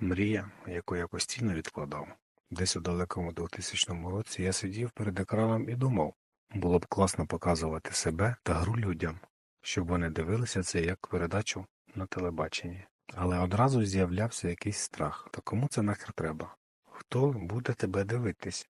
Мрія, яку я постійно відкладав. Десь у далекому 2000 році я сидів перед екраном і думав, було б класно показувати себе та гру людям, щоб вони дивилися це як передачу на телебаченні. Але одразу з'являвся якийсь страх. Та кому це нахер треба? Хто буде тебе дивитись?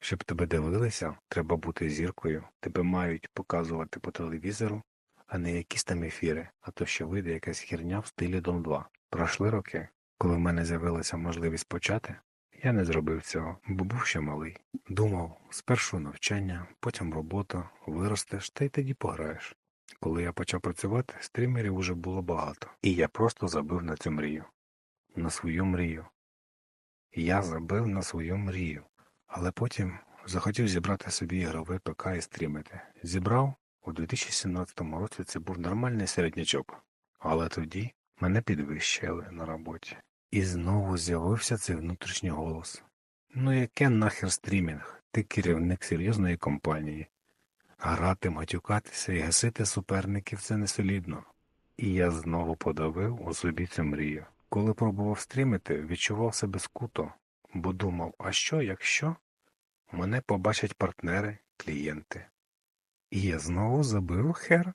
Щоб тебе дивилися, треба бути зіркою, тебе мають показувати по телевізору, а не якісь там ефіри, а то ще вийде якась херня в стилі Дом 2. Пройшли роки, коли в мене з'явилася можливість почати, я не зробив цього, бо був ще малий. Думав, спершу навчання, потім робота, виростеш та й тоді пограєш. Коли я почав працювати, стрімерів уже було багато, і я просто забив на цю мрію. На свою мрію. Я забив на свою мрію, але потім захотів зібрати собі ігровий ПК і стрімити. Зібрав у 2017 році це був нормальний середнячок, але тоді мене підвищили на роботі. І знову з'явився цей внутрішній голос. Ну яке нахер стрімінг? Ти керівник серйозної компанії. Грати, матюкатися і гасити суперників це не солідно. І я знову подавив у собі цю мрію. Коли пробував стрімити, відчував себе скуто, бо думав, а що, якщо мене побачать партнери, клієнти. І я знову забив хер.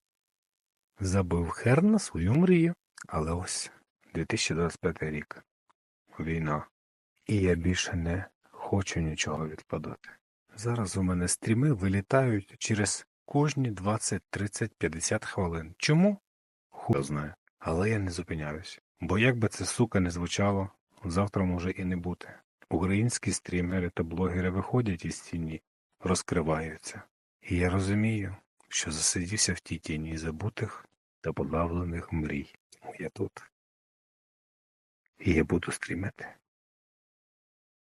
Забив хер на свою мрію. Але ось 2025 рік. Війна. І я більше не хочу нічого відкладати. Зараз у мене стріми вилітають через кожні 20, 30, 50 хвилин. Чому? Хуй знає. Але я не зупиняюсь. Бо як би це сука не звучало, завтра може і не бути. Українські стрімери та блогери виходять із тіні, розкриваються. І я розумію, що засидівся в тій тіні забутих та подавлених мрій. Я тут. І я буду стрімити.